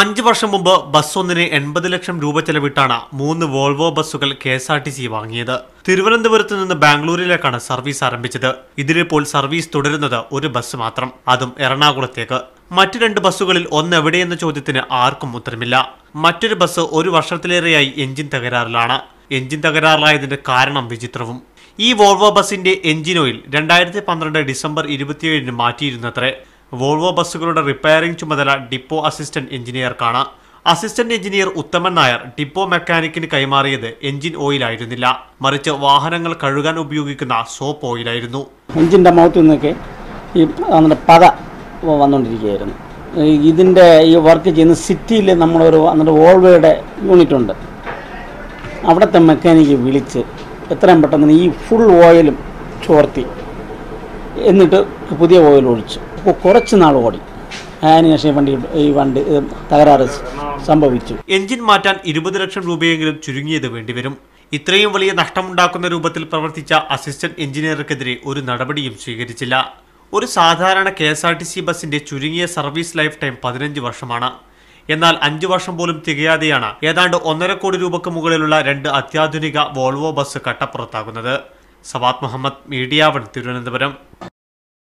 അഞ്ച് വർഷം മുമ്പ് ബസ് ഒന്നിന് എൺപത് ലക്ഷം രൂപ ചെലവിട്ടാണ് മൂന്ന് വോൾവോ ബസ്സുകൾ K S R T C വാങ്ങിയത്. തിരുവനന്തപുരത്ത് നിന്ന് ബാംഗ്ലൂരിലേക്കാണ് സർവീസ് ആരംഭിച്ചത്. ഇതിലിപ്പോൾ സർവീസ് തുടരുന്നത് ഒരു ബസ് മാത്രം അതും എറണാകുളത്തേക്ക്. മറ്റു രണ്ട് ബസ്സുകളിൽ ഒന്ന് എവിടെയെന്ന ചോദ്യത്തിന് ആർക്കും ഉത്തരമില്ല. മറ്റൊരു ബസ് ഒരു വർഷത്തിലേറെയായി എഞ്ചിൻ തകരാറിലാണ്. എഞ്ചിൻ തകരാറിലായതിന്റെ കാരണം വിചിത്രവും. ഈ വോൾവോ ബസിന്റെ എഞ്ചിൻ ഓയിൽ രണ്ടായിരത്തി പന്ത്രണ്ട് ഡിസംബർ ഇരുപത്തിയേഴിന് മാറ്റിയിരുന്നത്രേ. വോൾവോ ബസ്സുകളുടെ റിപ്പയറിംഗ് ചുമതല depot assistant എഞ്ചിനീയർക്കാണ്. Assistant engineer Uthaman Nair depot മെക്കാനിക്കിന് കൈമാറിയത് എഞ്ചിൻ ഓയിലായിരുന്നില്ല. മറിച്ച് വാഹനങ്ങൾ കഴുകാൻ ഉപയോഗിക്കുന്ന സോപ്പ് ഓയിലായിരുന്നു. എഞ്ചിന്റെ മൗത്തിൽ നിന്നൊക്കെ ഈ നമ്മുടെ പത വന്നുകൊണ്ടിരിക്കുകയായിരുന്നു ഇതിന്റെ ഈ വർക്ക് ചെയ്യുന്ന സിറ്റിയിൽ നമ്മളൊരു നമ്മുടെ വോൾവയുടെ യൂണിറ്റ് ഉണ്ട്. അവിടുത്തെ മെക്കാനിക്ക് വിളിച്ച് എത്രയും പെട്ടെന്ന് ഈ ഫുൾ ഓയിലും ചോർത്തി. എന്നിട്ട് പുതിയ ഓയിൽ ഒഴിച്ചു. കുറച്ച് നാൾ ഓടി. വണ്ടി ഈ വണ്ടി തകരാറ് സംഭവിച്ചു. എഞ്ചിൻ മാറ്റാൻ ഇരുപത് ലക്ഷം രൂപയെങ്കിലും ചുരുങ്ങിയത് വേണ്ടിവരും. ഇത്രയും വലിയ നഷ്ടമുണ്ടാക്കുന്ന രൂപത്തിൽ പ്രവർത്തിച്ച അസിസ്റ്റന്റ് എഞ്ചിനീയർക്കെതിരെ ഒരു നടപടിയും സ്വീകരിച്ചില്ല. ഒരു സാധാരണ K S R T C ബസിന്റെ ചുരുങ്ങിയ സർവീസ് ലൈഫ് ടൈം പതിനഞ്ച് വർഷമാണ്. എന്നാൽ അഞ്ചു വർഷം പോലും തികയാതെയാണ് ഏതാണ്ട് ഒന്നര കോടി രൂപക്ക് മുകളിലുള്ള രണ്ട് അത്യാധുനിക വോൾവോ ബസ് കട്ടപ്പുറത്താകുന്നത്. സവാദ് മുഹമ്മദ് മീഡിയാവൺ തിരുവനന്തപുരം.